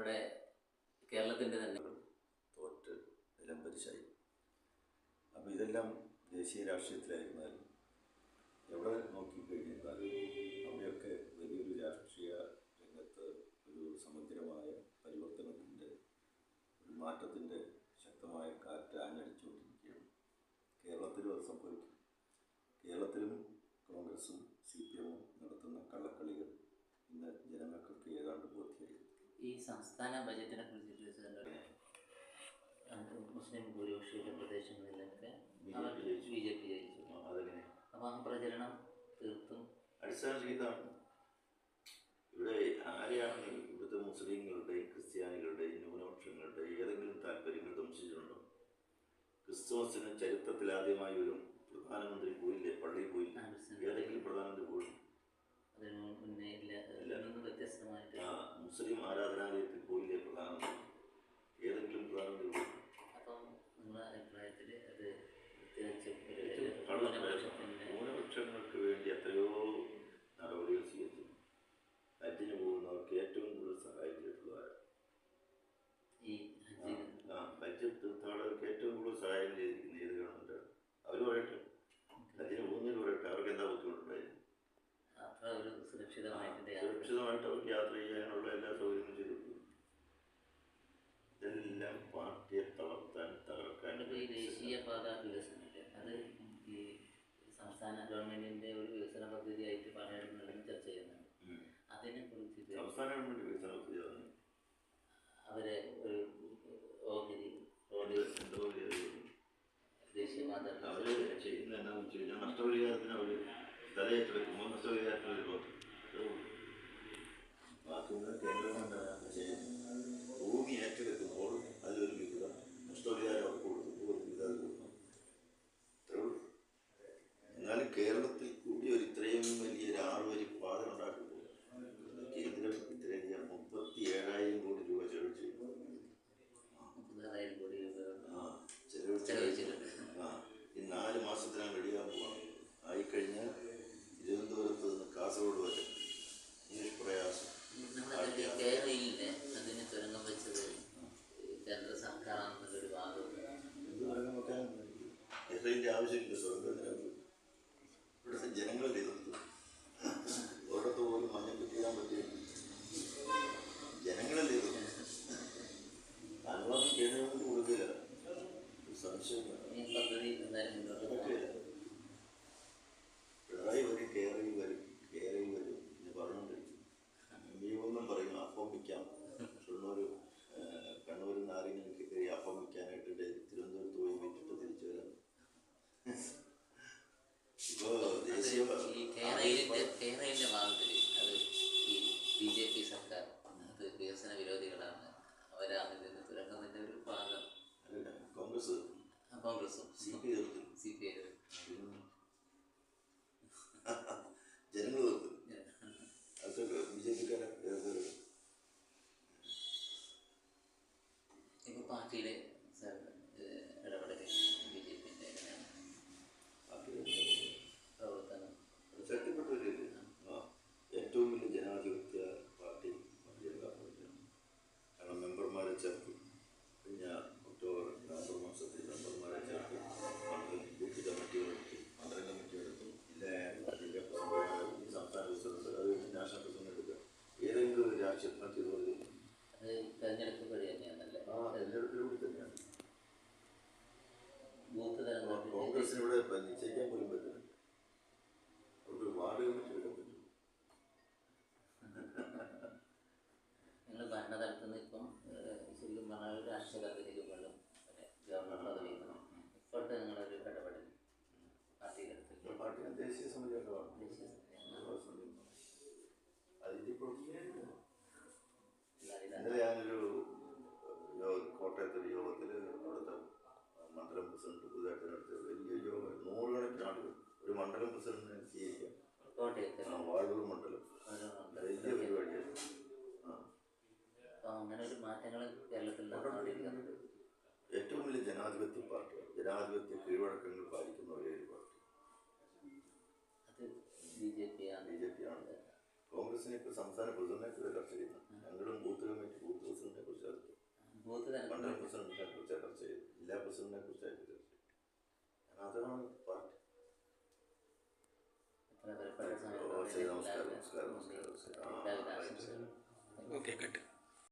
നമ്മുടെ കേരളത്തിന്റെ തന്നെ തോറ്റ് നിലംപരിശായി. അപ്പോൾ ഇതെല്ലാം ദേശീയ രാഷ്ട്രീയത്തിലായിരുന്നാൽ ഈ സംസ്ഥാന ബജറ്റിനെ കുറിച്ചിട്ട് മുസ്ലിം ഭൂരിപക്ഷമുള്ള പ്രദേശങ്ങളിലൊക്കെ ബി ജെ പി ജയിച്ചു. അപ്പോൾ ആ പ്രചരണം തീർത്തും അടിസ്ഥാനരഹിതമാണ് ഇവിടെ ആരെയാണ് ഇവിടുത്തെ മുസ്ലിങ്ങളുടെയും ക്രിസ്ത്യാനികളുടെയും ന്യൂനപക്ഷങ്ങളുടെയും ഏതെങ്കിലും താല്പര്യങ്ങൾ ദംശിച്ചിട്ടുണ്ടോ? ക്രിസ്തുമസിന് ചരിത്രത്തിൽ ആദ്യമായി ഒരു പ്രധാനമന്ത്രി പോയില്ലേ? പള്ളിയിൽ പോയില്ല? ഏതെങ്കിലും പ്രധാനമന്ത്രി പോയി അതിന് മുന്നേ ഇല്ല വ്യത്യസ്തമായിട്ട് ആ മുസ്ലിം ആരാധനാലയത്തിൽ പോയില്ലേ പ്രധാനമന്ത്രി? ഏതെങ്കിലും പ്രധാനമന്ത്രി അപ്പം നിങ്ങളുടെ അഭിപ്രായത്തിൽ അത് ന്യൂനപക്ഷങ്ങൾക്ക് വേണ്ടി എത്രയോ നടപടികൾ സ്വീകരിച്ചു ഹജ്ജിന് പോകുന്നവർക്ക് ഏറ്റവും കൂടുതൽ സഹായിച്ചിട്ടുള്ളവരാണ് ആ ഹജ്ജ് തീർത്ഥാടകർക്ക് ഏറ്റവും കൂടുതൽ സഹായം ചെയ്തിരിക്കുന്ന ഏത് ഗവൺമെന്റാണ് അവർ പറയട്ടെ. ഹജ്ജിന് പോകുന്നതിൽ പറയട്ടെ. അവർക്ക് എന്താ ബുദ്ധിമുട്ടുണ്ടായിരുന്നു സുരക്ഷിതമായിട്ട് അവർക്ക് യാത്ര ചെയ്യാനുള്ള എല്ലാ സൗകര്യങ്ങളും ചെയ്തു കൊടുക്കും. ഇതെല്ലാം പാർട്ടിയെ തളർത്താൻ തകർക്കാൻ നമ്മളിപ്പോൾ ഈ ദേശീയപാത വികസനമില്ലേ അത് ഈ സംസ്ഥാന ഗവൺമെന്റിന്റെ ഒരു വികസന പദ്ധതിയായിട്ട് പറയുന്നുണ്ടെന്ന് ചർച്ച ചെയ്യുന്നുണ്ട് ഉം. അതിനെ കുറിച്ചിട്ട് സംസ്ഥാന ഗവൺമെന്റ് വികസനം അവരെ ഒരു ഓഹരി റോഡ് ദേശീയപാത അവർ ചെയ്യുന്നത് എന്താണെന്ന് വെച്ച് കഴിഞ്ഞാൽ നഷ്ടപരിഹാരത്തിന് അവർ തലയേറ്റെടുക്കുമ്പോൾ നഷ്ടപരിഹാരത്തിന് ഒരു ഈ ഭാഗത്തിൽ അത് ഈ ബി ജെ പി സർക്കാർ അത് വികസന വിരോധികളാണ്. അവരാണ് ഇതിന് തുരങ്കത്തിന്റെ ഒരു ഭാഗം. കോൺഗ്രസ് കോൺഗ്രസും. സി പി എതിർത്ത്. സി പി ഐ ജനങ്ങൾ കോൺഗ്രസിന് ഇവിടെ ഇപ്പം നിശ്ചയിക്കാൻ മണ്ഡലം പ്രസിഡന്റ് നിശ്ചയിക്കാം മണ്ഡലം. കേരളത്തിൽ ഏറ്റവും വലിയ ജനാധിപത്യ പാർട്ടിയാണ് ജനാധിപത്യ കീഴ്വഴക്കങ്ങൾ പാലിക്കുന്ന ഒരേ ഒരു പാർട്ടി. അത് ആണ്. കോൺഗ്രസിനെ ഇപ്പോൾ സംസ്ഥാന പ്രസിഡന്റിനെ കുറിച്ച് ചർച്ച ചെയ്യുന്നു. ഞങ്ങളും ബൂത്ത് കമ്മിറ്റി ബൂത്ത് പ്രസിഡന്റിനെ കുറിച്ച് ചർച്ച ചെയ്തു മണ്ഡലം പ്രസിഡന്റിനെ കുറിച്ച് ചർച്ച ചെയ്തു ജില്ലാ പ്രസിഡന്റിനെ കുറിച്ചായിട്ട് ചർച്ച ചെയ്തു അതാണ് ನಮಸ್ಕಾರ ನಮಸ್ಕಾರ ನಮಸ್ಕಾರ ನಮಸ್ಕಾರ ಓಕೆ ಕಟ್